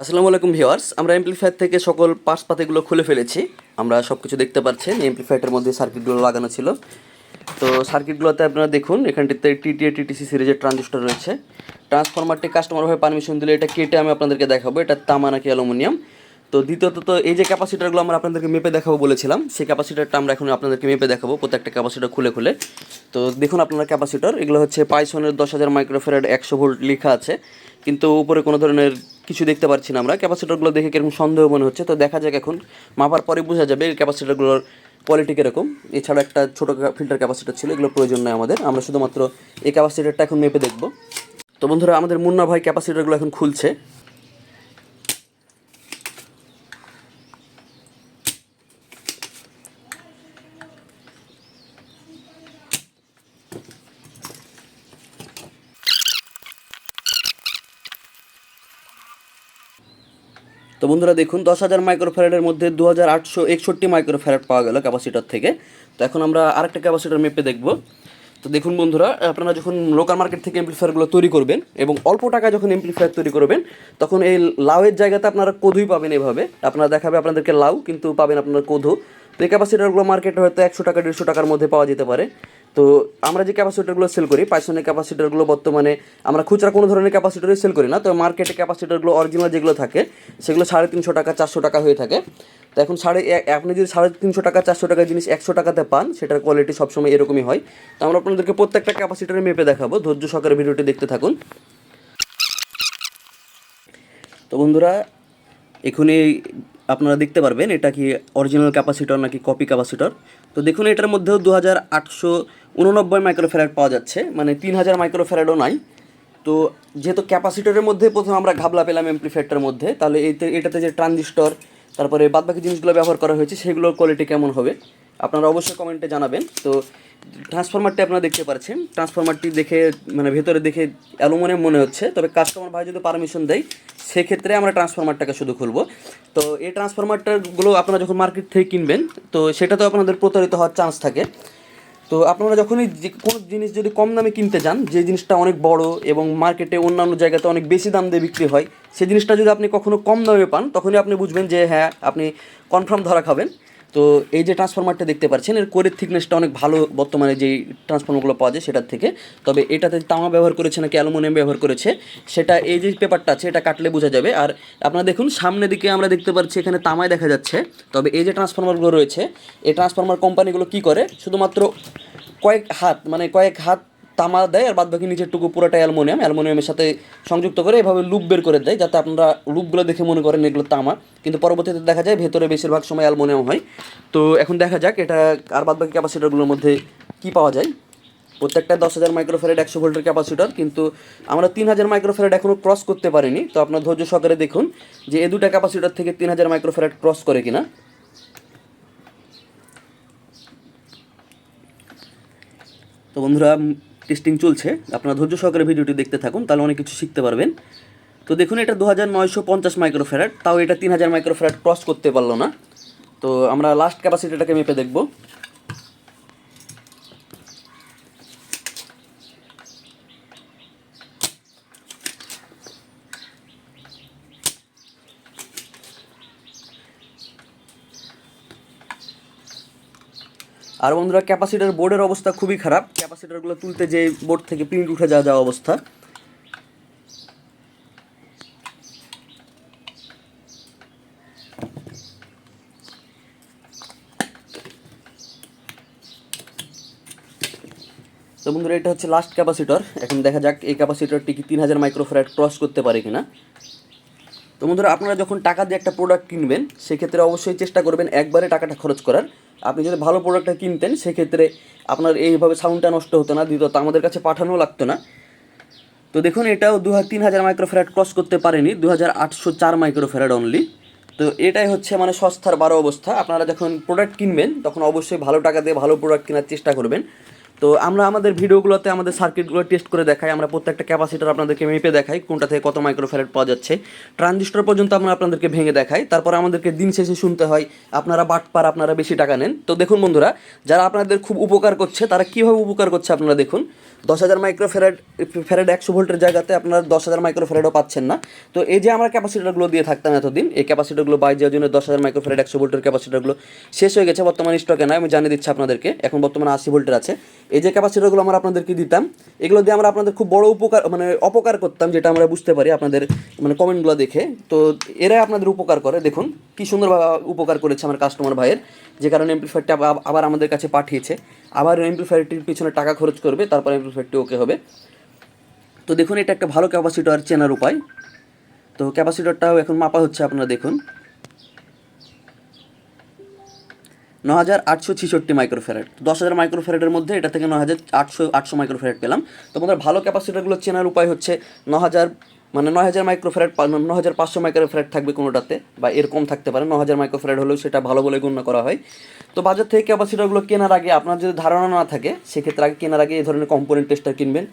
আসসালামু আলাইকুম ভিউয়ার্স, আমরা এমপ্লিফায়ার থেকে সকল পার্টস পাতিগুলো খুলে ফেলেছি। আমরা সব কিছু দেখতে পাচ্ছেন এমপ্লিফায়ারটার মধ্যে সার্কিটগুলো লাগানো ছিল। তো সার্কিটগুলোতে আপনারা দেখুন, এখানটিতে টিটিএ টিটিসি সিরিজের ট্রানজিস্টর রয়েছে। ট্রান্সফরমারটি কাস্টমারভাবে পারমিশন দিলে এটা কেটে আমি আপনাদেরকে দেখাবো, এটা তামা নাকি অ্যালুমিনিয়াম। তো দ্বিতীয়ত, তো এই যে ক্যাপাসিটারগুলো আমরা আপনাদেরকে মেপে দেখাবো বলেছিলাম, সেই ক্যাপাসিটারটা আমরা এখন আপনাদেরকে মেপে দেখাবো, প্রত্যেকটা ক্যাপাসিটার খুলে খুলে। তো দেখুন আপনারা ক্যাপাসিটার এগুলো হচ্ছে পাইসনের দশ হাজার মাইক্রোফেরাড একশো ভোল্ট লেখা আছে। কিন্তু উপরে কোনো ধরনের কিছু দেখতে পাচ্ছি না আমরা। ক্যাপাসিটারগুলো দেখে কীরকম সন্দেহ মনে হচ্ছে, তো দেখা যাক এখন। মাপার পরে বোঝা যাবে এই ক্যাপাসিটারগুলোর কোয়ালিটি কীরকম। এছাড়া একটা ছোটো ফিল্টার ক্যাপাসিটার ছিল, এগুলো প্রয়োজন নয় আমাদের। আমরা শুধুমাত্র এই ক্যাপাসিটারটা এখন মেপে দেখব। তো বন্ধুরা, আমাদের মুন্না ভাই ক্যাপাসিটারগুলো এখন খুলছে। তো বন্ধুরা দেখুন, দশ হাজার মাইক্রোফ্যারাডের মধ্যে দু হাজার আটশো একষট্টি মাইক্রোফ্যারাড পাওয়া গেল ক্যাপাসিটার থেকে। তো এখন আমরা আরেকটা ক্যাপাসিটার মেপে দেখব। তো দেখুন বন্ধুরা, আপনারা যখন লোকাল মার্কেট থেকে এমপ্লিফায়ারগুলো তৈরি করবেন এবং অল্প টাকা যখন এমপ্লিফায়ার তৈরি করবেন, তখন এই লাউয়ের জায়গাতে আপনারা কধুই পাবেন এভাবে। আপনারা দেখাবে আপনাদেরকে লাউ, কিন্তু পাবেন আপনারা কধু। তো এই ক্যাপাসিটারগুলো মার্কেটে হয়তো একশো টাকা, দেড়শো টাকার মধ্যে পাওয়া যেতে পারে। তো আমরা যে ক্যাপাসিটারগুলো সেল করি পাইসনের ক্যাপাসিটারগুলো বর্তমানে আমরা খুচরা কোনো ধরনের ক্যাপাসিটারই সেল করি না, তো মার্কেটে ক্যাপাসিটারগুলো অরিজিনাল যেগুলো থাকে, সেগুলো সাড়ে তিনশো টাকা, চারশো টাকা হয়ে থাকে। তো এখন সাড়ে আপনি যদি সাড়ে তিনশো টাকা, চারশো টাকার জিনিস একশো টাকাতে পান, সেটার কোয়ালিটি সবসময় এরকমই হয়। তো আমরা আপনাদেরকে প্রত্যেকটা ক্যাপাসিটারে মেপে দেখাবো, ধৈর্য সহকারে ভিডিওটি দেখতে থাকুন। তো বন্ধুরা, এখনই আপনারা দেখতে পারবেন, এটা কি অরিজিনাল ক্যাপাসিটর নাকি কপি ক্যাপাসিটর তো দেখুন, এটার মধ্যেও দু হাজার আটশো উননব্বই মাইক্রোফ্যারাড পাওয়া যাচ্ছে মানে তিন হাজার মাইক্রোফ্যারাডও নাই। তো যেহেতু ক্যাপাসিটরের মধ্যে প্রথম আমরা ঘাবলা পেলাম এমপ্লিফায়ারটার মধ্যে, তাহলে এতে, এটাতে যে ট্রানজিস্টর তারপরে বাদবাকি জিনিসগুলো ব্যবহার করা হয়েছে, সেগুলোর কোয়ালিটি কেমন হবে? আপনারা অবশ্যই কমেন্টে জানাবেন। তো ট্রান্সফরমারটি আপনারা দেখতে পাচ্ছেন ট্রান্সফরমারটি দেখে মানে ভেতরে দেখে অ্যালুমিনিয়াম মনে হচ্ছে। তবে কাস্টমার ভাই যদি পারমিশন দেয়, সেক্ষেত্রে আমরা ট্রান্সফরমারটাকে শুধু খুলবো। তো এই ট্রান্সফরমারটাগুলো আপনারা যখন মার্কেট থেকে কিনবেন, তো সেটাতেও আপনাদের প্রতারিত হওয়ার চান্স থাকে। তো আপনারা যখনই যে কোনো জিনিস যদি কম দামে কিনতে যান, যে জিনিসটা অনেক বড় এবং মার্কেটে অন্যান্য জায়গাতে অনেক বেশি দাম দিয়ে বিক্রি হয় সেই জিনিসটা যদি আপনি কখনো কম দামে পান, তখনই আপনি বুঝবেন যে হ্যাঁ আপনি কনফার্ম ধরা খাবেন। তো এই যে ট্রান্সফরমারটা দেখতে পাচ্ছেন, এর কোরের থিকনেসটা অনেক ভালো, বর্তমানে যেই ট্রান্সফরমারগুলো পাওয়া যায় সেটার থেকে। তবে এটাতে তামা ব্যবহার করেছে নাকি অ্যালুমিনিয়াম ব্যবহার করেছে, সেটা এই যে পেপারটা আছে, এটা কাটলে বোঝা যাবে। আর আপনারা দেখুন সামনের দিকে আমরা দেখতে পাচ্ছি, এখানে তামায় দেখা যাচ্ছে। তবে এই যে ট্রান্সফরমারগুলো রয়েছে, এই ট্রান্সফরমার কোম্পানিগুলো কি করে? শুধুমাত্র কয়েক হাত মানে কয়েক হাত তামা দেয় আর বাদ বাকি নিচের টুকু পুরোটা অ্যালুমিনিয়াম, অ্যালুমিনিয়ামের সাথে সংযুক্ত করে এভাবে লুপ বের করে দেয় যাতে আপনারা লুপগুলো দেখে মনে করেন এগুলো তামা। কিন্তু পরবর্তীতে দেখা যায় ভেতরে বেশিরভাগ সময় অ্যালুমিনিয়াম হয়। তো এখন দেখা যাক এটা আর বাদ বাকি ক্যাপাসিটারগুলোর মধ্যে কী পাওয়া যায়। প্রত্যেকটা দশ হাজার মাইক্রোফেরেড একশো ভোল্টের ক্যাপাসিটার, কিন্তু আমরা তিন হাজার মাইক্রোফেরেড এখনও ক্রস করতে পারিনি। তো আপনার ধৈর্য সহকারে দেখুন যে এ দুটা ক্যাপাসিটার থেকে তিন হাজার মাইক্রোফেরেড ক্রস করে কিনা। তো বন্ধুরা টেস্টিং চলছে। আপনারা ধৈর্য সহকারে ভিডিওটি দেখতে থাকুন, তাহলে অনেক কিছু শিখতে পারবেন। তো দেখুন, এটা দু হাজার নয়শো পঞ্চাশ মাইক্রোফেরাট তাও এটা তিন হাজার মাইক্রোফেরাট ক্রস করতে পারল না। তো আমরা লাস্ট ক্যাপাসিটিটাকে মেপে দেখব। আর বন্ধুরা, ক্যাপাসিটার বোর্ডের অবস্থা খুবই খারাপ। ক্যাপাসিটারগুলো তুলতে যে বোর্ড থেকে প্রিন্ট উঠে যাওয়া যাওয়া অবস্থা। তো বন্ধুরা, এটা হচ্ছে লাস্ট ক্যাপাসিটর। এখন দেখা যাক এই ক্যাপাসিটরটি কি তিন হাজার মাইক্রোফ্যারাড ক্রস করতে পারে কিনা। তো বন্ধুরা, আপনারা যখন টাকা দিয়ে একটা প্রোডাক্ট কিনবেন, সেক্ষেত্রে অবশ্যই চেষ্টা করবেন একবারে টাকাটা খরচ করার। আপনি যদি ভালো প্রোডাক্টটা কিনতেন, সেক্ষেত্রে আপনার এইভাবে সাউন্ডটা নষ্ট হতো না দ্বিতীয়ত আমাদের কাছে পাঠানো লাগতো না। তো দেখুন, এটাও দু তিন হাজার মাইক্রোফেরাট ক্রস করতে পারেনি দু হাজার আটশো চার মাইক্রোফেরাট অনলি তো এটাই হচ্ছে মানে সস্তার বারো অবস্থা। আপনারা যখন প্রোডাক্ট কিনবেন, তখন অবশ্যই ভালো টাকা দিয়ে ভালো প্রোডাক্ট কেনার চেষ্টা করবেন। তো আমরা আমাদের ভিডিওগুলোতে আমাদের সার্কিটগুলো টেস্ট করে দেখাই। আমরা প্রত্যেকটা ক্যাপাসিটার আপনাদেরকে মেপে দেখাই কোনটা থেকে কত মাইক্রোফ্যারেট পাওয়া যাচ্ছে। ট্রানজিস্টর পর্যন্ত আমরা আপনাদেরকে ভেঙে দেখাই। তারপর আমাদেরকে দিন শেষে শুনতে হয়, আপনারা বাটপার আপনারা বেশি টাকা নেন। তো দেখুন বন্ধুরা, যারা আপনাদের খুব উপকার করছে, তারা কীভাবে উপকার করছে আপনারা দেখুন। দশ হাজার মাইক্রো ফেরাড একশো ভোল্টের জায়গাতে আপনারা দশ হাজার মাইক্রো ফেরাডও পাচ্ছেন না। তো এই যে আমরা ক্যাপাসিটারগুলো দিয়ে থাকতাম এতদিন, এই ক্যাপাসিটারগুলো বাই যাওয়ার জন্য দশ হাজার মাইক্রো ফেরাড একশো ভোল্টের ক্যাপাসিটারগুলো শেষ হয়ে গেছে, বর্তমানে স্টকে নয় আমি জানিয়ে দিচ্ছি আপনাদেরকে। এখন বর্তমানে আশি ভোল্টের আছে। এই যে ক্যাপাসিটারগুলো আমরা আপনাদেরকে দিতাম, এগুলো দিয়ে আমরা আপনাদের খুব বড় উপকার মানে অপকার করতাম, যেটা আমরা বুঝতে পারি আপনাদের মানে কমেন্টগুলো দেখে। তো এরাই আপনাদের উপকার করে। দেখুন, কি সুন্দরভাবে উপকার করেছে আমার কাস্টমার ভাইয়ের, যে কারণে এমপ্লিফায়ারটা আবার আমাদের কাছে পাঠিয়েছে। আবার এমপ্লিফায়ারটির পিছনে টাকা খরচ করবে, তারপর এমপ্লিফায়ারটি ওকে হবে। তো দেখুন, এটা একটা ভালো ক্যাপাসিটর চেনার উপায়। তো ক্যাপাসিটরটাও এখন মাপা হচ্ছে আপনারা দেখুন। ন হাজার আটশো ছিষট্টি মাইক্রোফ্যারেট দশ হাজার মাইক্রোফ্যারেটের মধ্যে এটা থেকে ন হাজার আটশো আটশো মাইক্রোফ্যারেট পেলাম। তো আমাদের ভালো ক্যাপাসিটারগুলো চেনার উপায় হচ্ছে ন হাজার মানে নয় হাজার মাইক্রোফ্যারেট ন হাজার পাঁচশো মাইক্রোফ্যারেট থাকবে কোনোটাতে, বা এরকম থাকতে পারে। ন হাজার মাইক্রোফ্যারেট হলেও সেটা ভালো বলে গণ্য করা হয়। তো বাজার থেকে ক্যাপাসিটারগুলো কেনার আগে আপনার যদি ধারণা না থাকে, সেক্ষেত্রে আগে কেনার আগে এই ধরনের কম্পোনেন্ট টেস্টার কিনবেন।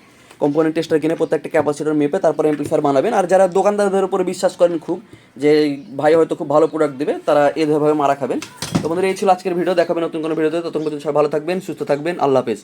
কম্পোনেন্ট টেস্টার কিনে প্রত্যেকটা ক্যাপাসিটার মেপে তারপরে এমপ্লিফায়ার বানাবেন। আর যারা দোকানদারদের উপরে বিশ্বাস করেন খুব, যে ভাই হয়তো খুব ভালো প্রোডাক্ট দেবে, তারা এভাবে মারা খাবেন। তো বন্ধুরা, এই ছিল আজকের ভিডিও দেখাবেন নতুন কোনো ভিডিওতে ততক্ষণ সবাই ভালো থাকবেন, সুস্থ থাকবেন। আল্লাহ হাফেজ।